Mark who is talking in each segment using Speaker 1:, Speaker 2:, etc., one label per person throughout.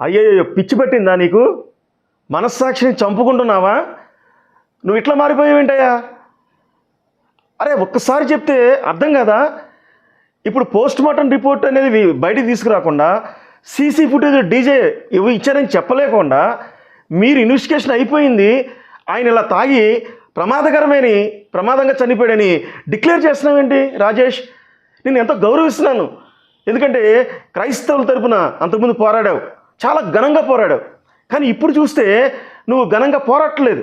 Speaker 1: అయ్యయ్యో పిచ్చి పట్టిందా నీకు? మనస్సాక్షిని చంపుకుంటున్నావా? నువ్వు ఇట్లా మారిపోయావేంటయ్యా? అరే ఒక్కసారి చెప్తే అర్థం కదా? ఇప్పుడు పోస్ట్ మార్టం రిపోర్ట్ అనేది బయటికి తీసుకురాకుండా సీసీ ఫుటేజ్ డీజే ఇవి ఇచ్చారని చెప్పలేకుండా మీరు ఇన్వెస్టిగేషన్ అయిపోయింది ఆయన ఇలా తాగి ప్రమాదకరమైన ప్రమాదంగా చనిపోయాడని డిక్లేర్ చేస్తున్నావేంటి రాజేష్? నేను ఎంతో గౌరవిస్తున్నాను. ఎందుకంటే క్రైస్తవుల తరపున అంతకుముందు పోరాడావు. చాలా ఘనంగా పోరాడావు కానీ ఇప్పుడు చూస్తే నువ్వు ఘనంగా పోరాటలేదు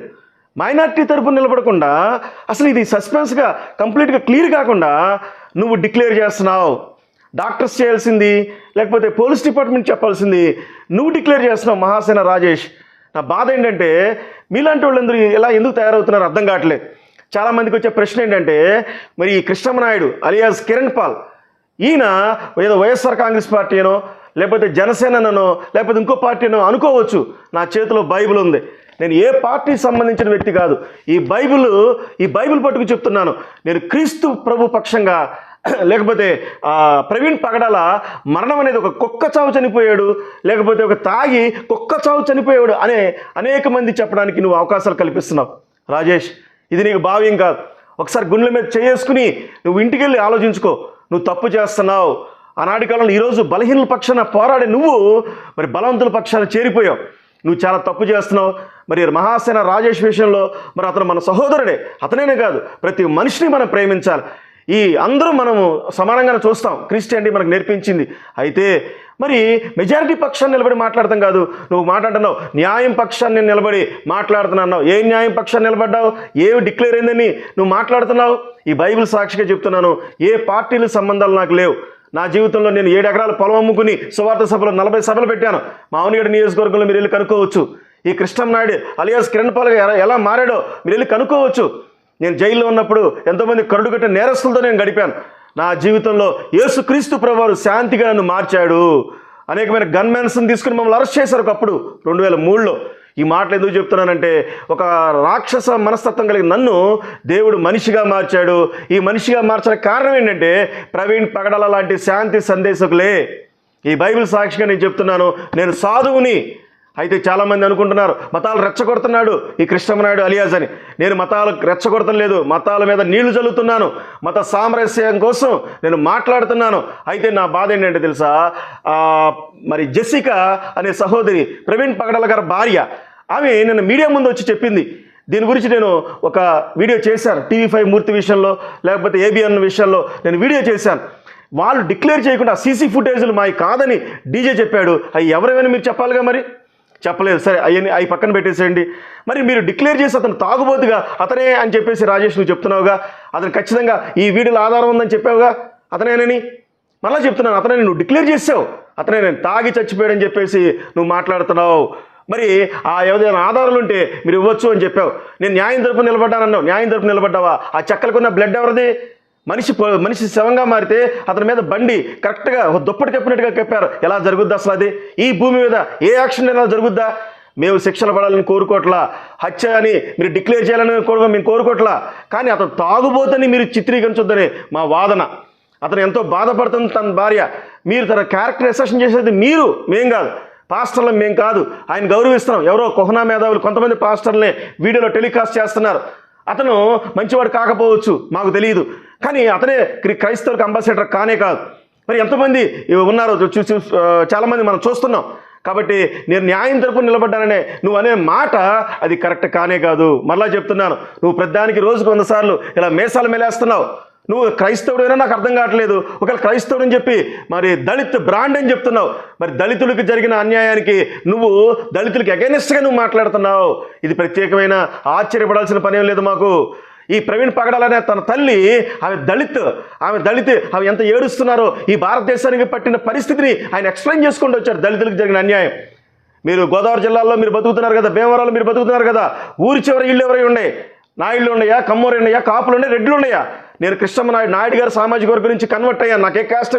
Speaker 1: మైనార్టీ తరపున నిలబడకుండా అసలు ఇది సస్పెన్స్గా కంప్లీట్గా క్లియర్ కాకుండా నువ్వు డిక్లేర్ చేస్తున్నావు. డాక్టర్స్ చేయాల్సింది లేకపోతే పోలీస్ డిపార్ట్మెంట్ చెప్పాల్సింది నువ్వు డిక్లేర్ చేస్తున్నావు మహాసేన రాజేష్. నా బాధ ఏంటంటే మీలాంటి వాళ్ళందరూ ఎలా ఎందుకు తయారవుతున్నారు అర్థం కావట్లేదు. చాలామందికి వచ్చే ప్రశ్న ఏంటంటే మరి కృష్ణమనాయుడు అలియాస్ కిరణ్ పాల్ ఈయన ఏదో వైఎస్ఆర్ కాంగ్రెస్ పార్టీనో లేకపోతే జనసేననో లేకపోతే ఇంకో పార్టీనో అనుకోవచ్చు. నా చేతిలో బైబిల్ ఉంది. నేను ఏ పార్టీకి సంబంధించిన వ్యక్తి కాదు. ఈ బైబిల్ ఈ బైబిల్ పట్టుకు చెప్తున్నాను. నేను క్రీస్తు ప్రభు పక్షంగా లేకపోతే ప్రవీణ్ పగడాల మరణం అనేది ఒక కుక్క చావు చనిపోయాడు లేకపోతే ఒక తాగి కుక్క చావు చనిపోయాడు అనే అనేక మంది చెప్పడానికి నువ్వు అవకాశాలు కల్పిస్తున్నావు. రాజేష్ ఇది నీకు భావ్యం కాదు. ఒకసారి గుండెల మీద చేసుకుని నువ్వు ఇంటికి వెళ్ళి ఆలోచించుకో. నువ్వు తప్పు చేస్తున్నావు. ఆనాటి కాలంలో ఈరోజు బలహీనుల పక్షాన పోరాడే నువ్వు మరి బలవంతుల పక్షాన చేరిపోయావు. నువ్వు చాలా తప్పు చేస్తున్నావు. మరి మహాసేన రాజేష్ విషయంలో మరి అతను మన సహోదరుడే. అతనేనే కాదు ప్రతి మనిషిని మనం ప్రేమించాలి. ఈ అందరూ మనము సమానంగానే చూస్తాం. క్రిస్టియానిటీ మనకు నేర్పించింది. అయితే మరి మెజారిటీ పక్షాన్ని నిలబడి మాట్లాడతాం కాదు. నువ్వు మాట్లాడుతున్నావు న్యాయం పక్షాన్ని నిలబడి మాట్లాడుతున్నావు ఏ న్యాయం పక్షాన్ని నిలబడ్డావు? ఏమి డిక్లేర్ అయిందని నువ్వు మాట్లాడుతున్నావు? ఈ బైబిల్ సాక్షిగా చెప్తున్నాను. ఏ పార్టీల సంబంధాలు నాకు లేవు. నా జీవితంలో నేను ఏడు ఎకరాల పొలం అమ్ముకుని సువార్త సభలో నలభై సభలు పెట్టాను. మా నియోజకవర్గంలో మీరు వెళ్ళి కనుక్కోవచ్చు. ఈ కృష్ణం నాయుడు అలియాస్ కిరణ్ పాల్ ఎలా- ఎలా మారాడో మీరు వెళ్ళి కనుక్కోవచ్చు. నేను జైల్లో ఉన్నప్పుడు ఎంతోమంది కరుడు కట్టిన నేరస్తులతో నేను గడిపాను. నా జీవితంలో యేసుక్రీస్తు ప్రభువారు శాంతిగా నన్ను మార్చాడు. అనేకమైన గన్మెన్స్ని తీసుకుని మమ్మల్ని అరెస్ట్ చేశారు ఒకప్పుడు రెండు వేల మూడులో. ఈ మాటలు ఎందుకు చెప్తున్నానంటే ఒక రాక్షస మనస్తత్వం కలిగిన నన్ను దేవుడు మనిషిగా మార్చాడు. ఈ మనిషిగా మార్చడానికి కారణం ఏంటంటే ప్రవీణ్ పగడల లాంటి శాంతి సందేశకులే. ఈ బైబిల్ సాక్షిగా నేను చెప్తున్నాను. నేను సాధువుని. అయితే చాలామంది అనుకుంటున్నారు మతాలు రెచ్చగొడుతున్నాడు ఈ కృష్ణమనాయుడు అలియాజ్ అని. నేను మతాలు రెచ్చగొడతం లేదు మతాల మీద నీళ్ళు చల్లుతున్నాను మత సామరస్యం కోసం నేను మాట్లాడుతున్నాను. అయితే నా బాధ ఏంటంటే తెలుసా? మరి జెసిక అనే సహోదరి ప్రవీణ్ పగడల గారి భార్య ఆమె నిన్న మీడియా ముందు వచ్చి చెప్పింది. దీని గురించి నేను ఒక వీడియో చేశాను. టీవీ ఫైవ్ మూర్తి విషయంలో లేకపోతే ఏబిఎన్ విషయంలో నేను వీడియో చేశాను. వాళ్ళు డిక్లేర్ చేయకుండా సీసీ ఫుటేజ్లు మావి కాదని డీజే చెప్పాడు. అవి ఎవరైనా మీరు చెప్పాలిగా మరి? చెప్పలేదు. సరే అవన్నీ అవి పక్కన పెట్టేసేయండి. మరి మీరు డిక్లేర్ చేసి అతను తాగుబోతుగా అతనే అని చెప్పేసి రాజేష్ నువ్వు చెప్తున్నావుగా? అతను ఖచ్చితంగా ఈ వీడియోలో ఆధారం ఉందని చెప్పావుగా? అతనేనని? మళ్ళీ చెప్తున్నాను. అతనే నువ్వు డిక్లేర్ చేసావు. అతనే నేను తాగి చచ్చిపోయాడని చెప్పేసి నువ్వు మాట్లాడుతున్నావు. మరి ఆ ఏదైనా ఆధారాలు ఉంటే మీరు ఇవ్వచ్చు అని చెప్పావు. నేను న్యాయం తరపు నిలబడ్డానన్నావు. న్యాయం తరపు నిలబడ్డావా? ఆ చెక్కలకున్న బ్లడ్ ఎవరిది? మనిషి మనిషి శవంగా మారితే అతని మీద బండి కరెక్ట్గా ఒక దుప్పటి కప్పినట్టుగా కప్పారు. ఎలా జరుగుద్ది అసలు అది? ఈ భూమి మీద ఏ యాక్షన్ ఎలా జరుగుద్దా? మేము శిక్షలు పడాలని కోరుకోవట్లా? హత్య అని మీరు డిక్లేర్ చేయాలని కూడా మేము కోరుకోవట్లా? కానీ అతను తాగుబోతని మీరు చిత్రీకరించొద్దని మా వాదన. అతను ఎంతో బాధపడుతుంది తన భార్య. మీరు తన క్యారెక్టర్ ఎసెషన్ చేసేది మీరు మేం కాదు. పాస్టర్లు మేము కాదు. ఆయన గౌరవిస్తున్నాం. ఎవరో కొహనా మేధావులు కొంతమంది పాస్టర్లనే వీడియోలో టెలికాస్ట్ చేస్తున్నారు. అతను మంచివాడు కాకపోవచ్చు మాకు తెలియదు కానీ అతనే క్రి- క్రైస్తవులకు అంబాసిడర్ కానే కాదు. మరి ఎంతమంది ఉన్నారో చూసి చాలామంది మనం చూస్తున్నాం. కాబట్టి నేను న్యాయం తరపున నిలబడ్డాననే నువ్వు అనే మాట అది కరెక్ట్ కానే కాదు. మరలా చెప్తున్నాను. నువ్వు ప్రతిదానికి రోజుకు వందసార్లు ఇలా మేసాలు మెలేస్తున్నావు. నువ్వు క్రైస్తవుడైనా నాకు అర్థం కావట్లేదు. ఒకవేళ క్రైస్తవుడు అని చెప్పి మరి దళిత్ బ్రాండ్ అని చెప్తున్నావు. మరి దళితులకు జరిగిన అన్యాయానికి నువ్వు దళితులకు అగైనెస్ట్గా నువ్వు మాట్లాడుతున్నావు. ఇది ప్రత్యేకమైన ఆశ్చర్యపడాల్సిన పనేం లేదు మాకు. ఈ ప్రవీణ్ పగడాలనే తన తల్లి ఆమె దళిత్ ఆమె దళిత్ ఆమె ఎంత ఏడుస్తున్నారో ఈ భారతదేశానికి పట్టిన పరిస్థితిని ఆయన ఎక్స్ప్లెయిన్ చేసుకుంటూ వచ్చారు దళితులకు జరిగిన అన్యాయం. మీరు గోదావరి జిల్లాలో మీరు బతుకుతున్నారు కదా భీమవరంలో మీరు బతుకుతున్నారు కదా ఊరి చివరి ఇళ్ళు ఎవరై ఉన్నాయి నా ఇల్లు ఉన్నాయా? కమ్మూరు ఉన్నాయా? కాపులు ఉన్నాయి? రెడ్లు ఉన్నాయా? నేను కృష్ణమనాయుడు నాయుడు గారు సామాజిక వర్గం నుంచి కన్వర్ట్ అయ్యాను. నాకు a caste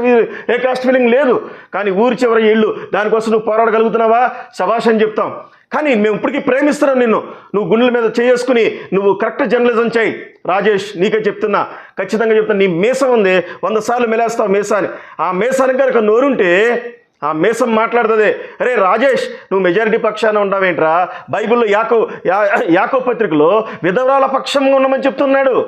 Speaker 1: a caste feeling లేదు. కానీ ఊరి చివరి ఇళ్ళు దానికోసం నువ్వు పోరాడగలుగుతున్నావా? శభాష్ అని చెప్తాం. కానీ మేము ఇప్పటికీ ప్రేమిస్తున్నాం నిన్ను. నువ్వు గుండెల మీద చేసుకుని నువ్వు కరెక్ట్ జర్నలిజం చేయి. రాజేష్ నీకే చెప్తున్నా. ఖచ్చితంగా చెప్తున్నా. నీ మీసం ఉంది. వంద సార్లు మెలేస్తావు మీసాని ఆ మీసానికి కనుక నోరుంటే ఆ మేసం మాట్లాడుతుంది. అరే రాజేష్ నువ్వు మెజారిటీ పక్షాన ఉండవేంట్రా? బైబిల్లో యాకో యాకో పత్రికలో విధవరాల పక్షంగా ఉండమని చెప్తున్నాడు.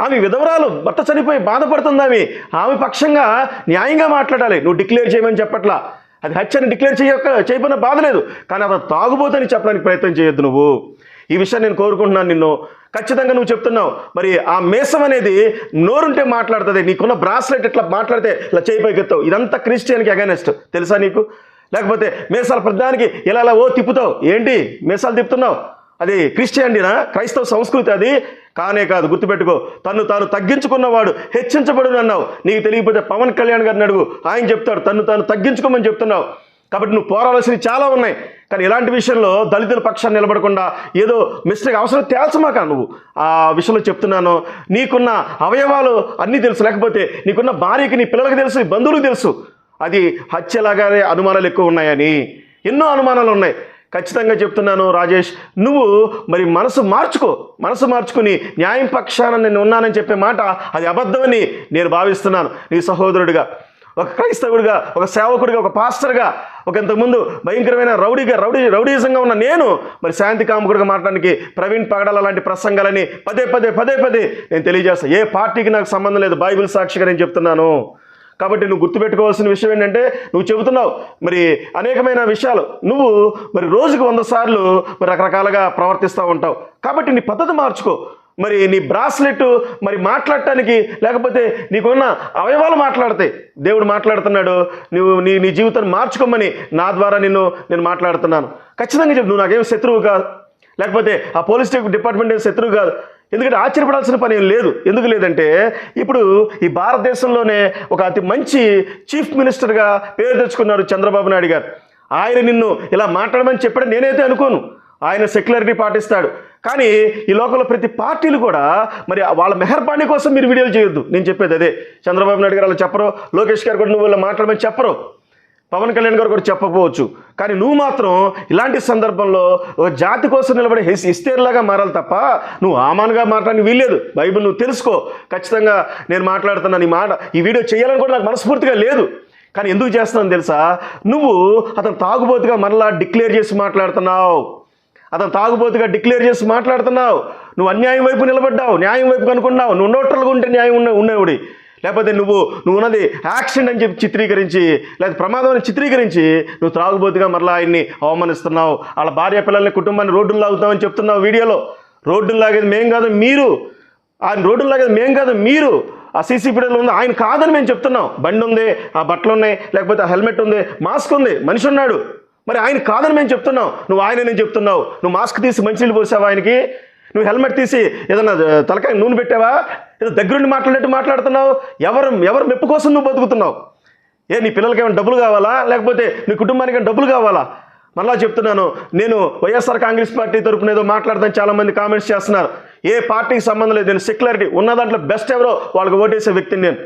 Speaker 1: ఆమె విధవరాలు భర్త చనిపోయి బాధపడుతుంది ఆమె ఆమె పక్షంగా న్యాయంగా మాట్లాడాలి. నువ్వు డిక్లేర్ చేయమని చెప్పట్లా. అది హత్యని డిక్లేర్ చేయక చేయబడిన బాధ లేదు. కానీ అతను తాగుబోతని చెప్పడానికి ప్రయత్నం చేయొద్దు నువ్వు. ఈ విషయాన్ని నేను కోరుకుంటున్నాను నిన్ను. ఖచ్చితంగా నువ్వు చెప్తున్నావు. మరి ఆ మేసం అనేది నోరుంటే మాట్లాడుతుంది. నీకున్న బ్రాస్లెట్ ఇట్లా మాట్లాడితే ఇలా చేయి ఇదంతా క్రిస్టియన్కి అగైనెస్ట్ తెలుసా నీకు? లేకపోతే మేసాల ప్రధానికి ఇలా ఇలా ఓ తిప్పుతావు. ఏంటి? మేసాలు తిప్పుతున్నావు. అది క్రిస్టియానిటీనా క్రైస్తవ సంస్కృతి అది. కానే కాదు గుర్తుపెట్టుకో. తను తాను తగ్గించుకున్నవాడు హెచ్చించబడును అన్నావు నీకు తెలియకపోతే పవన్ కళ్యాణ్ గారిని అడుగు. ఆయన చెప్తాడు తను తాను తగ్గించుకోమని చెప్తున్నావు. కాబట్టి నువ్వు పోరాడాల్సినవి చాలా ఉన్నాయి. కానీ ఇలాంటి విషయంలో దళితుల పక్షాన్ని నిలబడకుండా ఏదో మిస్టేక్ అవసరం తేల్చమాక నువ్వు. ఆ విషయంలో చెప్తున్నాను. నీకున్న అవయవాలు అన్నీ తెలుసు. లేకపోతే నీకున్న భార్యకి నీ పిల్లలకి తెలుసు నీ బంధువులకు తెలుసు. అది హత్యలాగానే అనుమానాలు ఎక్కువ ఉన్నాయని. ఎన్నో అనుమానాలు ఉన్నాయి. ఖచ్చితంగా చెప్తున్నాను రాజేష్ నువ్వు మరి మనసు మార్చుకో మనసు మార్చుకుని న్యాయం పక్షాన నేను ఉన్నానని చెప్పే మాట అది అబద్ధమని నేను భావిస్తున్నాను. నీ సహోదరుడిగా ఒక క్రైస్తవుడిగా ఒక సేవకుడిగా ఒక పాస్టర్గా ఒక ఇంతకుముందు భయంకరమైన రౌడీగా రౌడీ రౌడీజంగా ఉన్న నేను మరి శాంతి కాముకుడిగా మాట్లాడడానికి ప్రవీణ్ పగడాల లాంటి ప్రసంగాలని పదే పదే పదే పదే నేను తెలియజేస్తాను ఏ పార్టీకి నాకు సంబంధం లేదు బైబిల్ సాక్షిగా నేను చెప్తున్నాను. కాబట్టి నువ్వు గుర్తుపెట్టుకోవాల్సిన విషయం ఏంటంటే నువ్వు చెబుతున్నావు మరి అనేకమైన విషయాలు. నువ్వు మరి రోజుకు వంద సార్లు మరి రకరకాలుగా ప్రవర్తిస్తూ ఉంటావు. కాబట్టి నీ పద్ధతి మార్చుకో. మరి నీ బ్రాస్లెట్ మరి మాట్లాడటానికి లేకపోతే నీకున్న అవయవాలు మాట్లాడతాయి. దేవుడు మాట్లాడుతున్నాడు నువ్వు నీ నీ జీవితాన్ని మార్చుకోమని నా ద్వారా నిన్ను నేను మాట్లాడుతున్నాను. ఖచ్చితంగా చెప్పు నువ్వు నాకేం శత్రువు కాదు. లేకపోతే ఆ పోలీస్ డిపార్ట్మెంట్ ఏం శత్రువు కాదు. ఎందుకంటే ఆశ్చర్యపడాల్సిన పని ఏం లేదు. ఎందుకు లేదంటే ఇప్పుడు ఈ భారతదేశంలోనే ఒక అతి మంచి చీఫ్ మినిస్టర్గా పేరు తెచ్చుకున్నారు చంద్రబాబు నాయుడు గారు. ఆయన నిన్ను ఇలా మాట్లాడమని చెప్పడం నేనైతే అనుకోను. ఆయన సెక్యులరిటీ పాటిస్తాడు. కానీ ఈ లోకంలో ప్రతి పార్టీలు కూడా మరి వాళ్ళ మెహర్బానీ కోసం మీరు వీడియోలు చేయొద్దు. నేను చెప్పేది అదే. చంద్రబాబు నాయుడు గారు అలా చెప్పరు. లోకేష్ గారు కూడా నువ్వు ఇలా మాట్లాడమని చెప్పరు. పవన్ కళ్యాణ్ గారు కూడా చెప్పకపోవచ్చు కానీ నువ్వు మాత్రం ఇలాంటి సందర్భంలో ఒక జాతి కోసం నిలబడే హిస్ ఇస్తేర్లాగా మారాలి తప్ప నువ్వు ఆమాన్గా మాట్లాడి వీల్లేదు. బైబిల్ నువ్వు తెలుసుకో. ఖచ్చితంగా నేను మాట్లాడుతున్నాను ఈ మాట ఈ వీడియో చేయాలని కూడా నాకు మనస్ఫూర్తిగా లేదు. కానీ ఎందుకు చేస్తున్నాను తెలుసా? నువ్వు అతను తాగుబోతుగా మరలా డిక్లేర్ చేసి మాట్లాడుతున్నావు. అతను తాగుబోతుగా డిక్లేర్ చేసి మాట్లాడుతున్నావు. నువ్వు అన్యాయం వైపు నిలబడ్డావు న్యాయం వైపు కనుక్కున్నావు. నువ్వు నోట్రలుగా ఉంటే న్యాయం ఉన్న ఉండేవుడి లేకపోతే నువ్వు నువ్వు ఉన్నది యాక్సిడెంట్ అని చెప్పి చిత్రీకరించి లేదా ప్రమాదం అని చిత్రీకరించి నువ్వు త్రాగుబోతుగా మరలా ఆయన్ని అవమానిస్తున్నావు. వాళ్ళ భార్య పిల్లల్ని కుటుంబాన్ని రోడ్డు లాగుతామని చెప్తున్నావు వీడియోలో. రోడ్డు లాగేది మేం కాదు మీరు. ఆయన రోడ్డు లాగేది మేం కాదు మీరు. ఆ సీసీ ఉంది ఆయన కాదని మేము చెప్తున్నాం. బండి ఉంది ఆ బట్టలు ఉన్నాయి లేకపోతే ఆ హెల్మెట్ ఉంది మాస్క్ ఉంది మనిషి ఉన్నాడు. మరి ఆయన కాదని మేము చెప్తున్నాం. నువ్వు ఆయన నేను చెప్తున్నావు. నువ్వు మాస్క్ తీసి మంచినీళ్ళు పోసావా ఆయనకి? నువ్వు హెల్మెట్ తీసి ఏదన్నా తలకాయ నూనె పెట్టావా? ఏదో దగ్గరుండి మాట్లాడినట్టు మాట్లాడుతున్నావు? ఎవరు ఎవరు మెప్పు కోసం నువ్వు బతుకుతున్నావు? ఏ నీ పిల్లలకి ఏమైనా డబ్బులు కావాలా? లేకపోతే నీ కుటుంబానికి ఏమైనా డబ్బులు కావాలా? మళ్ళా చెప్తున్నాను నేను వైఎస్ఆర్ కాంగ్రెస్ పార్టీ తరపున ఏదో మాట్లాడతాను చాలామంది కామెంట్స్ చేస్తున్నారు. ఏ పార్టీకి సంబంధం లేదు నేను సెక్యులారిటీ ఉన్న దాంట్లో బెస్ట్ ఎవరో వాళ్ళకి ఓటేసే వ్యక్తిని నేను.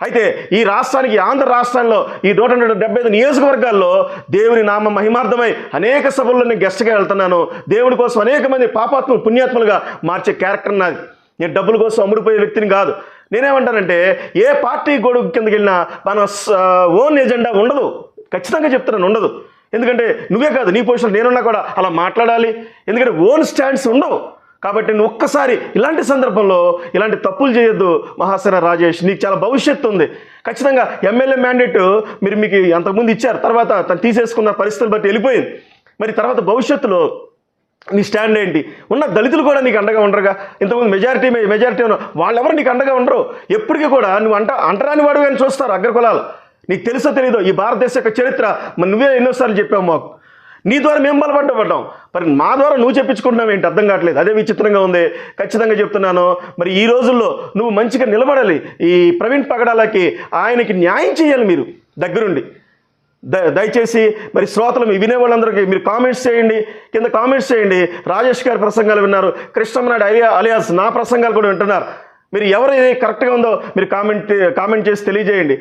Speaker 1: అయితే ఈ రాష్ట్రానికి ఆంధ్ర రాష్ట్రంలో ఈ నూట డెబ్బై ఐదు నియోజకవర్గాల్లో దేవుని నామ మహిమార్థమై అనేక సభల్లో నేను గెస్ట్గా వెళ్తున్నాను. దేవుడి కోసం అనేక మంది పాపాత్మలు పుణ్యాత్మలుగా మార్చే క్యారెక్టర్ నాది. నేను డబ్బుల కోసం అమ్ముడిపోయే వ్యక్తిని కాదు. నేనేమంటానంటే ఏ పార్టీ గొడుగు కిందకి వెళ్ళినా మన ఓన్ ఎజెండా ఉండదు. ఖచ్చితంగా చెప్తున్నాను ఉండదు. ఎందుకంటే నువ్వే కాదు నీ పొజిషన్ నేనున్నా కూడా అలా మాట్లాడాలి. ఎందుకంటే ఓన్ స్టాండ్స్ ఉండవు. కాబట్టి నువ్వు ఒక్కసారి ఇలాంటి సందర్భంలో ఇలాంటి తప్పులు చేయొద్దు మహాసేన రాజేష్. నీకు చాలా భవిష్యత్తు ఉంది. ఖచ్చితంగా ఎమ్మెల్యే మ్యాండేట్ మీరు మీకు అంతకుముందు ఇచ్చారు. తర్వాత తను తీసేసుకున్న పరిస్థితులు బట్టి వెళ్ళిపోయింది. మరి తర్వాత భవిష్యత్తులో నీ స్టాండ్ ఏంటి? ఉన్న దళితులు కూడా నీకు అండగా ఉండరుగా. ఇంతకుముందు మెజారిటీ మెజారిటీ ఉన్న వాళ్ళెవరు నీకు అండగా ఉండరు. ఎప్పటికీ కూడా నువ్వు అంట అంటరాని వాడు అని చూస్తారు అగ్రకులాలు నీకు తెలుసో తెలీదో ఈ భారతదేశ యొక్క చరిత్ర. మరి నువ్వే ఎన్నోసార్లు చెప్పావు మాకు. నీ ద్వారా మేము బలపడ్డపడ్డాం మరి మా ద్వారా నువ్వు చెప్పించుకుంటున్నావు ఏంటి? అర్థం కావట్లేదు. అదే విచిత్రంగా ఉంది. ఖచ్చితంగా చెప్తున్నాను. మరి ఈ రోజుల్లో నువ్వు మంచిగా నిలబడాలి. ఈ ప్రవీణ్ పగడాలకి ఆయనకి న్యాయం చేయాలి మీరు. దగ్గరుండి. దయచేసి మరి శ్రోతలు మీ వినే వాళ్ళందరికీ మీరు కామెంట్స్ చేయండి. కింద కామెంట్స్ చేయండి. రాజేష్ గారి ప్రసంగాలు విన్నారు. కృష్ణమనాయుడు అలియా అలియాస్ నా ప్రసంగాలు కూడా వింటున్నారు. మీరు ఎవరు ఏది కరెక్ట్గా ఉందో మీరు కామెంట్ కామెంట్ చేసి తెలియజేయండి.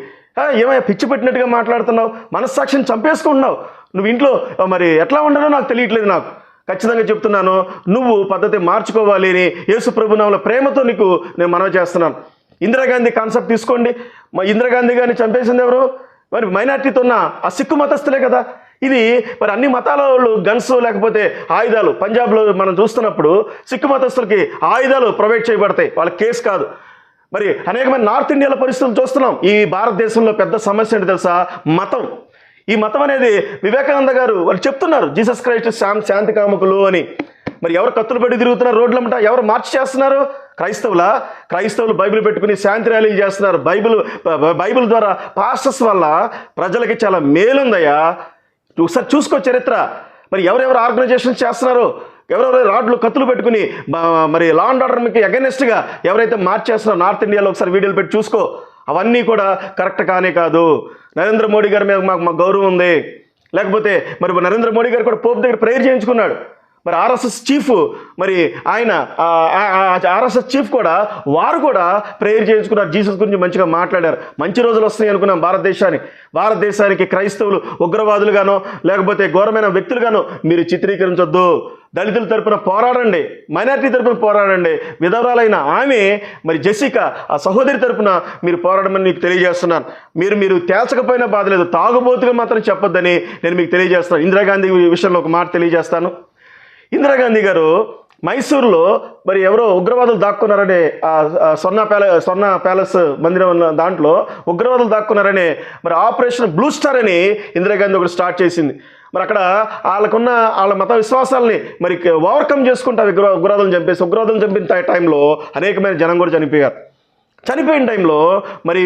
Speaker 1: ఏమైనా పిచ్చి పెట్టినట్టుగా మాట్లాడుతున్నావు? మనస్సాక్షిని చంపేసుకుంటున్నావు? నువ్వు ఇంట్లో మరి ఎట్లా ఉండడో నాకు తెలియట్లేదు నాకు. ఖచ్చితంగా చెప్తున్నాను. నువ్వు పద్ధతి మార్చుకోవాలి అని యేసు ప్రభునామల ప్రేమతో నీకు నేను మనవి చేస్తున్నాను. ఇందిరాగాంధీ కాన్సెప్ట్ తీసుకోండి. మా ఇందిరాగాంధీ గారిని చంపేసింది ఎవరు? మరి మైనార్టీతో ఉన్న ఆ సిక్కు మతస్థులే కదా. ఇది మరి అన్ని మతాల వాళ్ళు గన్స్ లేకపోతే ఆయుధాలు. పంజాబ్లో మనం చూస్తున్నప్పుడు సిక్కు మతస్థులకి ఆయుధాలు ప్రొవైడ్ చేయబడతాయి. వాళ్ళ కేసు కాదు. మరి అనేకమైన నార్త్ ఇండియాలో పరిస్థితులు చూస్తున్నాం. ఈ భారతదేశంలో పెద్ద సమస్య ఏంటి తెలుసా? మతం. ఈ మతం అనేది వివేకానంద గారు వాళ్ళు చెప్తున్నారు. జీసస్ క్రైస్ట్ శాం శాంతి కాముకులు అని. మరి ఎవరు కత్తులు పెట్టి తిరుగుతున్నారు రోడ్లమ్మట? ఎవరు మార్చి చేస్తున్నారు? క్రైస్తవుల? క్రైస్తవులు బైబిల్ పెట్టుకుని శాంతి ర్యాలీలు చేస్తున్నారు. బైబిల్ బైబిల్ ద్వారా పాస్టర్స్ వల్ల ప్రజలకి చాలా మేలుందయ్యా. ఒకసారి చూసుకో చరిత్ర. మరి ఎవరెవరు ఆర్గనైజేషన్ చేస్తున్నారు? ఎవరెవరు రాడ్లు కత్తులు పెట్టుకుని మరి లా అండ్ ఆర్డర్ మీకు అగెనెస్ట్గా ఎవరైతే మార్చేస్తున్నారో నార్త్ ఇండియాలో ఒకసారి వీడియోలు పెట్టి చూసుకో. అవన్నీ కూడా కరెక్ట్ కానే కాదు. నరేంద్ర మోడీ గారి మీద మాకు మాకు గౌరవం ఉంది. లేకపోతే మరి నరేంద్ర మోడీ గారు కూడా పోపు దగ్గర ప్రేయర్ చేయించుకున్నాడు. మరి ఆర్ఎస్ఎస్ చీఫ్ మరి ఆయన ఆర్ఎస్ఎస్ చీఫ్ కూడా వారు కూడా ప్రేయర్ చేయించుకున్నారు. జీసస్ గురించి మంచిగా మాట్లాడారు. మంచి రోజులు వస్తాయి అనుకున్నాం భారతదేశానికి. భారతదేశానికి క్రైస్తవులు ఉగ్రవాదులుగానో లేకపోతే ఘోరమైన వ్యక్తులుగానో మీరు చిత్రీకరించొద్దు. దళితుల తరపున పోరాడండి. మైనారిటీ తరపున పోరాడండి. విధవరాలైన ఆమె మరి జెసిక ఆ సహోదరి తరపున మీరు పోరాడమని మీకు తెలియజేస్తున్నాను. మీరు మీరు తేల్చకపోయినా బాధ లేదు తాగుబోతుగా మాత్రం చెప్పొద్దని నేను మీకు తెలియజేస్తాను ఇందిరాగాంధీ విషయంలో ఒక మాట తెలియజేస్తాను. ఇందిరాగాంధీ గారు మైసూరులో మరి ఎవరో ఉగ్రవాదులు దాక్కున్నారనే స్వర్ణ ప్యాలె స్వర్ణ ప్యాలెస్ మందిరం ఉన్న దాంట్లో ఉగ్రవాదులు దాక్కున్నారనే మరి ఆపరేషన్ బ్లూ స్టార్ అని ఇందిరాగాంధీ ఒకటి స్టార్ట్ చేసింది. మరి అక్కడ వాళ్ళకున్న వాళ్ళ మత విశ్వాసాలని మరి ఓవర్కమ్ చేసుకుంటా ఉగ్ర ఉగ్రవాదులను చంపేసి ఉగ్రవాదులను చంపిన టైంలో అనేకమైన జనం కూడా చనిపోయారు. చనిపోయిన టైంలో మరి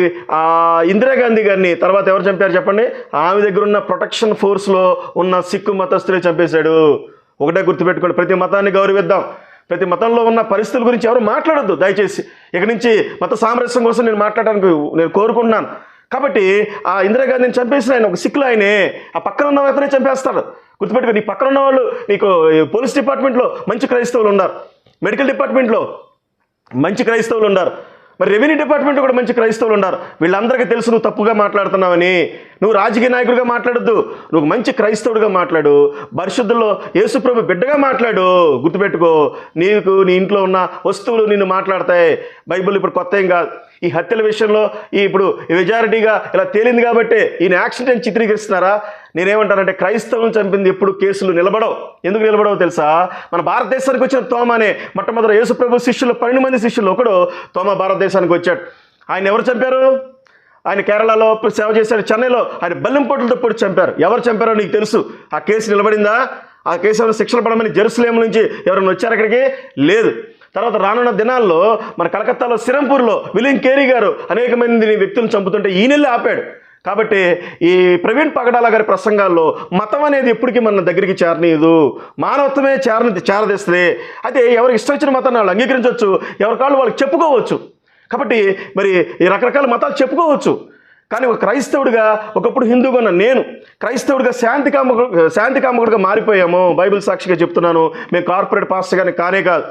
Speaker 1: ఇందిరాగాంధీ గారిని తర్వాత ఎవరు చంపారు చెప్పండి? ఆమె దగ్గర ఉన్న ప్రొటెక్షన్ ఫోర్స్లో ఉన్న సిక్కు మతస్థులే చంపేశాడు. ఒకటే గుర్తుపెట్టుకోండి ప్రతి మతాన్ని గౌరవిద్దాం. ప్రతి మతంలో ఉన్న పరిస్థితుల గురించి ఎవరు మాట్లాడద్దు. దయచేసి ఇక నుంచి మత సామరస్యం కోసం నేను మాట్లాడడానికి నేను కోరుకుంటున్నాను. కాబట్టి ఆ ఇందిరాగాంధీని చంపేసిన ఆయన ఒక సిక్కులు ఆయనే. ఆ పక్కన ఉన్న అతనే చంపేస్తాడు. గుర్తుపెట్టుకో నీ పక్కన ఉన్న వాళ్ళు నీకు పోలీస్ డిపార్ట్మెంట్లో మంచి క్రైస్తవులు ఉన్నారు. మెడికల్ డిపార్ట్మెంట్లో మంచి క్రైస్తవులు ఉన్నారు. మరి రెవెన్యూ డిపార్ట్మెంట్ కూడా మంచి క్రైస్తవులు ఉన్నారు. వీళ్ళందరికీ తెలుసు నువ్వు తప్పుగా మాట్లాడుతున్నావని. నువ్వు రాజకీయ నాయకుడిగా మాట్లాడద్దు. నువ్వు మంచి క్రైస్తవుడిగా మాట్లాడు. పరిశుద్ధుల్లో యేసుప్రభు బిడ్డగా మాట్లాడు. గుర్తుపెట్టుకో. నీకు నీ ఇంట్లో ఉన్న వస్తువులు నిన్ను మాట్లాడతాయి. బైబిల్ ఇప్పుడు కొత్త ఏం కాదు. ఈ హత్యల విషయంలో ఈ ఇప్పుడు మెజారిటీగా ఇలా తేలింది కాబట్టి ఈయన యాక్సిడెంట్ చిత్రీకరిస్తున్నారా? నేనేమంటానంటే క్రైస్తవులను చంపింది ఎప్పుడు కేసులు నిలబడవు. ఎందుకు నిలబడవు తెలుసా? మన భారతదేశానికి వచ్చిన తోమ అనే మొట్టమొదటి యేసుప్రభు శిష్యులు పన్నెండు మంది శిష్యులు ఒకడు తోమ భారతదేశానికి వచ్చాడు. ఆయన ఎవరు చంపారు? ఆయన కేరళలో సేవ చేశాడు చెన్నైలో. ఆయన బల్లింపోట్లతో పొడి చంపారు. ఎవరు చంపారో నీకు తెలుసు. ఆ కేసు నిలబడిందా? ఆ కేసు ఏమైనా శిక్షలు పడమని జెరూసలేం నుంచి ఎవరైనా వచ్చారు అక్కడికి? లేదు. తర్వాత రానున్న దినాల్లో మన కలకత్తాలో సిరంపూర్లో విలియం కేరీ గారు అనేక మంది వ్యక్తులను చంపుతుంటే నెల ఆపాడు. కాబట్టి ఈ ప్రవీణ్ పగడాల గారి ప్రసంగాల్లో మతం అనేది ఎప్పటికీ మన దగ్గరికి చేరనీయదు. మానవత్వమే చేరని చేరదీస్తుంది. అయితే ఎవరికి ఇష్టం వచ్చిన మతాన్ని వాళ్ళు అంగీకరించవచ్చు. ఎవరి కాళ్ళు వాళ్ళకి చెప్పుకోవచ్చు. కాబట్టి మరి ఈ రకరకాల మతాలు చెప్పుకోవచ్చు. కానీ ఒక క్రైస్తవుడిగా ఒకప్పుడు హిందూగా ఉన్న నేను క్రైస్తవుడిగా శాంతి కామకుడు శాంతి కామకుడిగా మారిపోయాము. బైబిల్ సాక్షిగా చెప్తున్నాను. మేము కార్పొరేట్ పాస్టర్ కానీ కానే కాదు.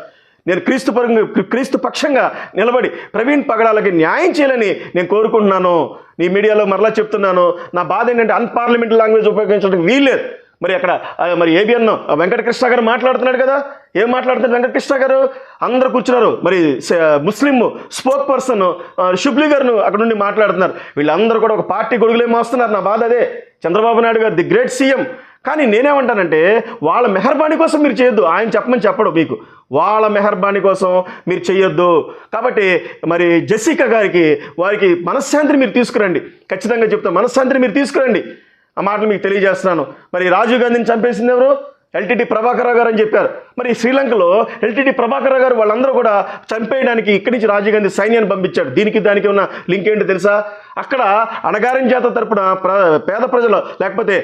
Speaker 1: నేను క్రీస్తు పరంగా క్రీస్తు పక్షంగా నిలబడి ప్రవీణ్ పగడాలకి న్యాయం చేయాలని నేను కోరుకుంటున్నాను. నీ మీడియాలో మరలా చెప్తున్నాను. నా బాధ ఏంటంటే అన్పార్లమెంటరీ లాంగ్వేజ్ ఉపయోగించడానికి వీల్లేదు మరి అక్కడ మరి ఏబిఎన్ వెంకటకృష్ణ గారు మాట్లాడుతున్నాడు కదా? ఏం మాట్లాడుతున్నారు వెంకటకృష్ణ గారు? అందరు కూర్చున్నారు. మరి ముస్లిం స్పోక్ పర్సన్ షుబ్లీ గారు అక్కడ నుండి మాట్లాడుతున్నారు. వీళ్ళందరూ కూడా ఒక పార్టీ గొడుగులే మోస్తున్నారు. నా బాధ అదే. చంద్రబాబు నాయుడు గారు ది గ్రేట్ సీఎం. కానీ నేనేమంటానంటే వాళ్ళ మెహర్బానీ కోసం మీరు చేయొద్దు. ఆయన చెప్పమని చెప్పడు మీకు. వాళ్ళ మెహర్బానీ కోసం మీరు చేయొద్దు. కాబట్టి మరి జెసికా గారికి వారికి మనశ్శాంతిని మీరు తీసుకురండి. ఖచ్చితంగా చెప్తాను మనశ్శాంతిని మీరు తీసుకురండి. ఆ మాటలు మీకు తెలియజేస్తున్నాను. మరి రాజీవ్ గాంధీని చంపేసింది ఎవరు? ఎల్టీటీ ప్రభాకర్ గారు అని చెప్పారు. మరి శ్రీలంకలో ఎల్టీటీ ప్రభాకర్ గారు వాళ్ళందరూ కూడా చంపేయడానికి ఇక్కడి నుంచి రాజీవ్ గాంధీ సైన్యాన్ని పంపించాడు. దీనికి దానికి ఉన్న లింక్ ఏంటో తెలుసా? అక్కడ అణగారిన జాత తరపున ప్ర పేద ప్రజలు లేకపోతే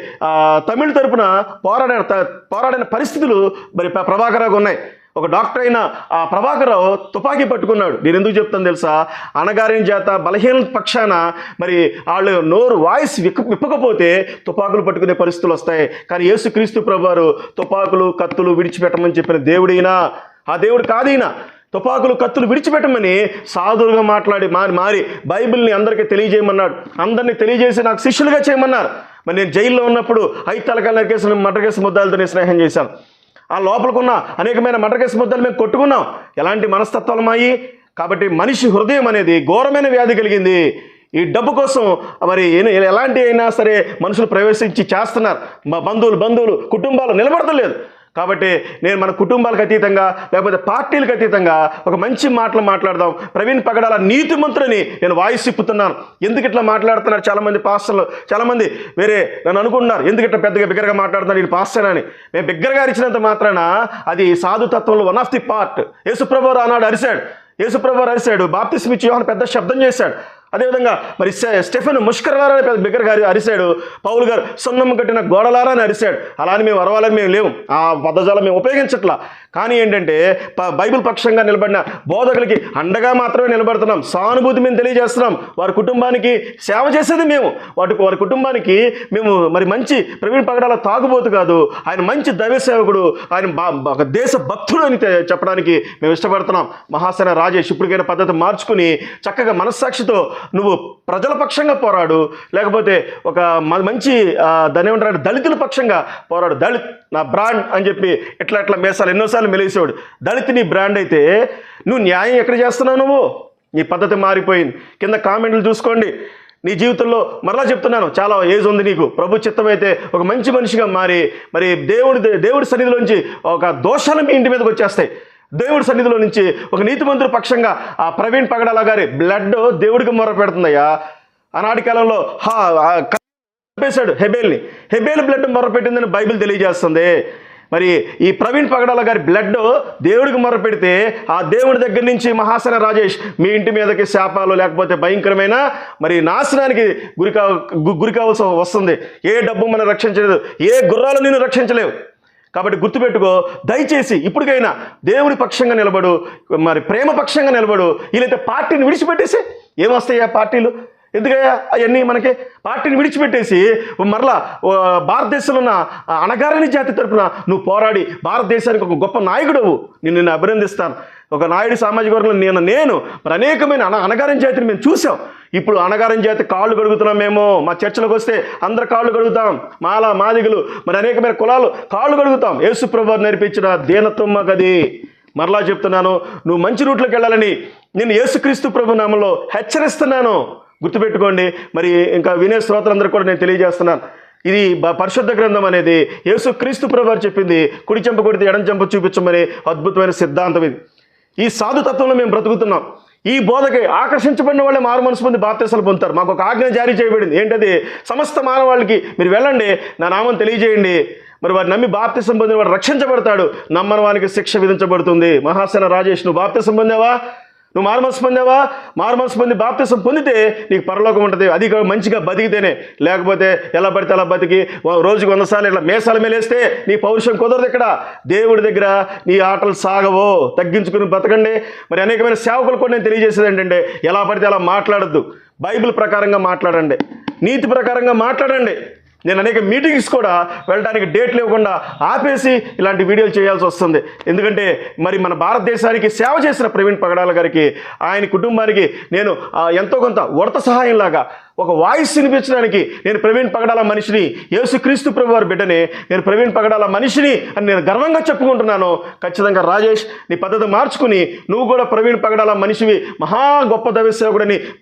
Speaker 1: తమిళ తరపున పోరాడిన పోరాడిన పరిస్థితులు మరి ప్రభాకర్ ఉన్నాయి. ఒక డాక్టర్ అయిన ఆ ప్రభాకరరావు తుపాకీ పట్టుకున్నాడు. నేను ఎందుకు చెప్తాను తెలుసా? అనగారిన చేత బలహీన పక్షాన మరి వాళ్ళు నోరు వాయిస్ విక్క విప్పకపోతే తుపాకులు పట్టుకునే పరిస్థితులు వస్తాయి. కానీ యేసుక్రీస్తు ప్రభువారు తుపాకులు కత్తులు విడిచిపెట్టమని చెప్పిన దేవుడైనా ఆ దేవుడు కాదైనా తుపాకులు కత్తులు విడిచిపెట్టమని సాధువులుగా మాట్లాడి మారి మారి బైబిల్ని అందరికీ తెలియజేయమన్నాడు. అందరినీ తెలియజేసి నాకు శిష్యులుగా చేయమన్నారు. మరి నేను జైల్లో ఉన్నప్పుడు ఐదు తలకాయలు నరికేసిన మటర్ కేసు ముద్దాలతో నేను స్నేహం చేశాను. ఆ లోపలకున్న అనేకమైన మటర్ కేసు ముద్దలు మేము కొట్టుకున్నాం. ఎలాంటి మనస్తత్వాలు మాయి? కాబట్టి మనిషి హృదయం అనేది ఘోరమైన వ్యాధి కలిగింది. ఈ డబ్బు కోసం మరి ఎలాంటి అయినా సరే మనుషులు ప్రవేశించి చేస్తున్నారు. మా బంధువులు బంధువులు కుటుంబాలు నిలబడతలేదు. కాబట్టి నేను మన కుటుంబాలకు అతీతంగా లేకపోతే పార్టీలకు అతీతంగా ఒక మంచి మాటలు మాట్లాడదాం. ప్రవీణ్ పగడాల నీతిమంతులని నేను వాయిస్ ఇప్పుతున్నాను ఎందుకు ఇట్లా మాట్లాడుతున్నారు చాలామంది పాస్టర్లు? చాలామంది వేరే నన్ను అనుకుంటున్నారు. ఎందుకు ఇట్లా పెద్దగా బిగ్గరగా మాట్లాడుతున్నారు నేను పాస్టర్ అని? మేము బిగ్గరగా అరిచినంత మాత్రాన అది సాధుతత్వంలో వన్ ఆఫ్ ది పార్ట్ యేసుప్రభు ఆనాడు అరిశాడు. యేసుప్రభు అరిశాడు. బాప్తిస్మిచ్చి యోహన్ పెద్ద శబ్దం చేశాడు. అదేవిధంగా మరి స్టెఫెన్ ముష్కరలారా అని పెద్ద బిగ్గర గారు అరిశాడు పౌల్ గారు సున్నం కట్టిన గోడలారా అని అరిశాడు. అలా అని మేము అరవాలని మేము లేవు. ఆ పదజాలం మేము ఉపయోగించట్లా. కానీ ఏంటంటే బైబిల్ పక్షంగా నిలబడిన బోధకులకి అండగా మాత్రమే నిలబడుతున్నాం. సానుభూతి మేము తెలియజేస్తున్నాం. వారి కుటుంబానికి సేవ చేసేది మేము. వాటి వారి కుటుంబానికి మేము మరి మంచి ప్రవీణ్ పగడాల తాగుబోతు కాదు. ఆయన మంచి దైవ సేవకుడు. ఆయన ఒక దేశ భక్తుడు అని తె- చెప్పడానికి మేము ఇష్టపడుతున్నాం. మహాసేన రాజేష్ ఇప్పటికైనా పద్ధతి మార్చుకుని చక్కగా మనస్సాక్షితో నువ్వు ప్రజల పక్షంగా పోరాడు లేకపోతే ఒక మ- మంచి ఆ, ఏమంటారు దళితుల పక్షంగా పోరాడు. దళిత్ నా బ్రాండ్ అని చెప్పి ఇట్లా ఇట్లా మేసాలు ఎన్నోసార్లు మెలిసేవాడు. దళిత్ నీ బ్రాండ్ అయితే నువ్వు న్యాయం ఎక్కడ చేస్తున్నావు నువ్వు? నీ పద్ధతి మారిపోయింది. కింద కామెంట్లు చూసుకోండి. నీ జీవితంలో మరలా చెప్తున్నాను చాలా ఏజ్ ఉంది నీకు. ప్రభు చిత్తమైతే ఒక మంచి మనిషిగా మారి మరి దేవుడి దేవుడి సన్నిధిలోంచి ఒక దోషాలు మీ ఇంటి మీదకి వచ్చేస్తాయి. దేవుడి సన్నిధిలో నుంచి ఒక నీతిమంతుడి పక్షంగా ఆ ప్రవీణ్ పగడాల గారి బ్లడ్ దేవుడికి మొర పెడుతుందయ్యా. ఆనాటి కాలంలో హా చంపేశాడు హెబేల్ని. హెబేల్ బ్లడ్ మొరపెట్టిందని బైబిల్ తెలియజేస్తుంది. మరి ఈ ప్రవీణ్ పగడాల గారి బ్లడ్ దేవుడికి మొరపెడితే ఆ దేవుడి దగ్గర నుంచి మహాసన రాజేష్ మీ ఇంటి మీదకి శాపాలు లేకపోతే భయంకరమైన మరి నాశనానికి గురి కా గురి కావాల్సి వస్తుంది. ఏ డబ్బు మనం రక్షించలేదు ఏ గుర్రాలు నేను రక్షించలేవు. కాబట్టి గుర్తుపెట్టుకో దయచేసి ఇప్పటికైనా దేవుడి పక్షంగా నిలబడు మరి ప్రేమ పక్షంగా నిలబడు వీళ్ళైతే పార్టీని విడిచిపెట్టేసి ఏమొస్తాయి ఆ పార్టీలు? ఎందుకయ్యా? అవన్నీ మనకి పార్టీని విడిచిపెట్టేసి మరలా భారతదేశంలో ఉన్న అణగారని జాతి తరపున నువ్వు పోరాడి భారతదేశానికి ఒక గొప్ప నాయకుడవు. నేను నిన్ను అభినందిస్తాను. ఒక నాయుడు సామాజిక వర్గంలో నేను నేను మరి అనేకమైన అన అనగారం జాతిని మేము చూసాం ఇప్పుడు అనగారం జాతి కాళ్ళు కడుగుతున్నాం మేము. మా చర్చలకు వస్తే అందరు కాళ్ళు కడుగుతాం. మాల మాదిగులు మరి అనేకమైన కులాలు కాళ్ళు కడుగుతాం. యేసుప్రభు నేర్పించిన దీనత్వం మాకు అది. మరలా చెప్తున్నాను నువ్వు మంచి రూట్లోకి వెళ్ళాలని నేను యేసుక్రీస్తు ప్రభు నామంలో హెచ్చరిస్తున్నాను. గుర్తుపెట్టుకోండి మరి ఇంకా వినే శ్రోతలందరూ కూడా నేను తెలియజేస్తున్నాను. ఇది పరిశుద్ధ గ్రంథం అనేది. యేసు క్రీస్తు ప్రభు చెప్పింది కుడి చెంప కొడితే ఎడం చెంప చూపించమని అద్భుతమైన సిద్ధాంతం ఇది. ఈ సాధుతత్వంలో మేము బ్రతుకుతున్నాం. ఈ బోధకి ఆకర్షించబడిన వాళ్ళే మారు మనసు పొంది బాప్తీసాలు పొందుతారు. మాకు ఒక ఆజ్ఞ జారీ చేయబడింది. ఏంటది? సమస్త మానవాళికి మీరు వెళ్ళండి నా నామం తెలియజేయండి. మరి వారు నమ్మి బాప్తిసం పొందిన వాడు రక్షించబడతాడు. నమ్మని వానికి శిక్ష విధించబడుతుంది. మహాసేన రాజేష్ నువ్వు బాప్తిసం పొందావా? నువ్వు మారుమనసు పొందావా? మారుమనసు పొంది బాప్తిసం పొందితే నీకు పరలోకం ఉంటుంది. అది మంచిగా బతికితేనే. లేకపోతే ఎలా పడితే అలా బతికి రోజుకు రోజుకి ఇట్లా మేసాల మేలేస్తే నీ పౌరుషం కుదరదు ఇక్కడ. దేవుడి దగ్గర నీ ఆటలు సాగవో. తగ్గించుకుని బతకండి మరి అనేకమైన సేవకులు కూడా నేను తెలియజేసేది ఏంటంటే ఎలా పడితే అలా మాట్లాడద్దు. బైబిల్ ప్రకారంగా మాట్లాడండి. నీతి ప్రకారంగా మాట్లాడండి. నేను అనేక మీటింగ్స్ కూడా వెళ్ళడానికి డేట్ లేకుండా ఆపేసి ఇలాంటి వీడియోలు చేయాల్సి వస్తుంది. ఎందుకంటే మరి మన భారతదేశానికి సేవ చేసిన ప్రవీణ్ పగడాల గారికి ఆయన కుటుంబానికి నేను ఆ, ఎంతో కొంత ఉడత సహాయంలాగా ఒక వాయిస్ వినిపించడానికి నేను ప్రవీణ్ పగడాల మనిషిని యేసుక్రీస్తు ప్రభు వారి బిడ్డని నేను ప్రవీణ్ పగడాల మనిషిని అని నేను గర్వంగా చెప్పుకుంటున్నాను. ఖచ్చితంగా రాజేష్ నీ పద్ధతి మార్చుకుని నువ్వు కూడా ప్రవీణ్ పగడాల మనిషివి మహా గొప్ప దైవ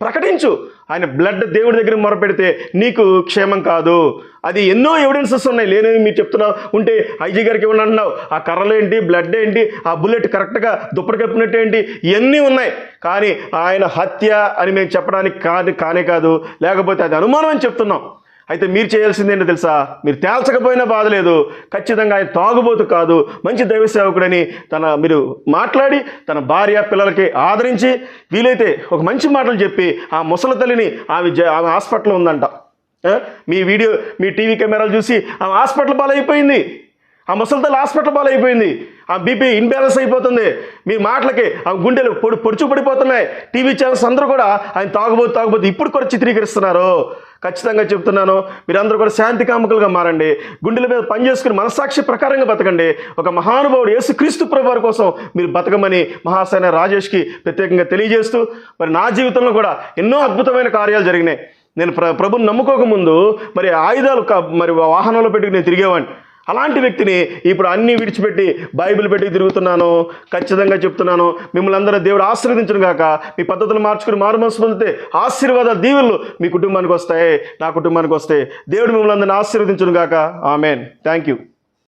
Speaker 1: ప్రకటించు. ఆయన బ్లడ్ దేవుడి దగ్గర మొరపెడితే నీకు క్షేమం కాదు. అది ఎన్నో ఎవిడెన్సెస్ ఉన్నాయి. లేనివి మీరు చెప్తున్నావు ఉంటే ఐజీ గారికి ఇవ్వండి అంటున్నావు. ఆ కర్రలు ఏంటి బ్లడ్ ఏంటి ఆ బుల్లెట్ కరెక్ట్గా దుప్పటి కప్పినట్టు ఏంటి ఇవన్నీ ఉన్నాయి. కానీ ఆయన హత్య అని మేము చెప్పడానికి కాదు కానే కాదు. లేకపోతే అది అనుమానం అని చెప్తున్నాం. అయితే మీరు చేయాల్సింది ఏంటో తెలుసా? మీరు తేల్చకపోయినా బాధ లేదు ఖచ్చితంగా ఆయన తాగుబోతు కాదు. మంచి దైవ సేవకుడని తన మీరు మాట్లాడి తన భార్య పిల్లలకి ఆదరించి వీలైతే ఒక మంచి మాటలు చెప్పి ఆ ముసలి తల్లిని ఆమె ఆమె హాస్పిటల్లో ఉందంట. మీ వీడియో మీ టీవీ కెమెరాలు చూసి ఆమె హాస్పిటల్ పాలైపోయింది. ఆ ముసలితల్లి హాస్పిటల్ అయిపోయింది. ఆ బీపీ ఇన్బ్యాలెన్స్ అయిపోతుంది. మీ మాటలకి ఆ గుండెలు పొడి పొడుచు పడిపోతున్నాయి. టీవీ ఛానల్స్ అందరూ కూడా ఆయన తాగుబోతు తాగుబోతు ఇప్పుడు కూడా చిత్రీకరిస్తున్నారు. ఖచ్చితంగా చెప్తున్నాను. మీరందరూ కూడా శాంతి కాముకులుగా మారండి. గుండెల మీద పనిచేసుకుని మనసాక్షి ప్రకారంగా బతకండి. ఒక మహానుభావుడు యేసు క్రీస్తు ప్రభు కోసం మీరు బతకమని మహాసేన రాజేష్కి ప్రత్యేకంగా తెలియజేస్తూ మరి నా జీవితంలో కూడా ఎన్నో అద్భుతమైన కార్యాలు జరిగినాయి. నేను ప్ర ప్రభుని నమ్ముకోకముందు మరి ఆయుధాలు మరి వాహనంలో పెట్టుకుని నేను తిరిగేవాడిని. అలాంటి వ్యక్తిని ఇప్పుడు అన్నీ విడిచిపెట్టి బైబిల్ పెట్టి తిరుగుతున్నాను ఖచ్చితంగా చెప్తున్నాను. మిమ్మల్ని అందరూ దేవుడు ఆశీర్వదించను కాక మీ పద్ధతులు మార్చుకుని మారు మనసు పొందితే ఆశీర్వాద దీవులు మీ కుటుంబానికి వస్తాయి నా కుటుంబానికి వస్తాయి. దేవుడు మిమ్మల్ని అందరిని ఆశీర్వదించును కాక ఆమెన్. Thank you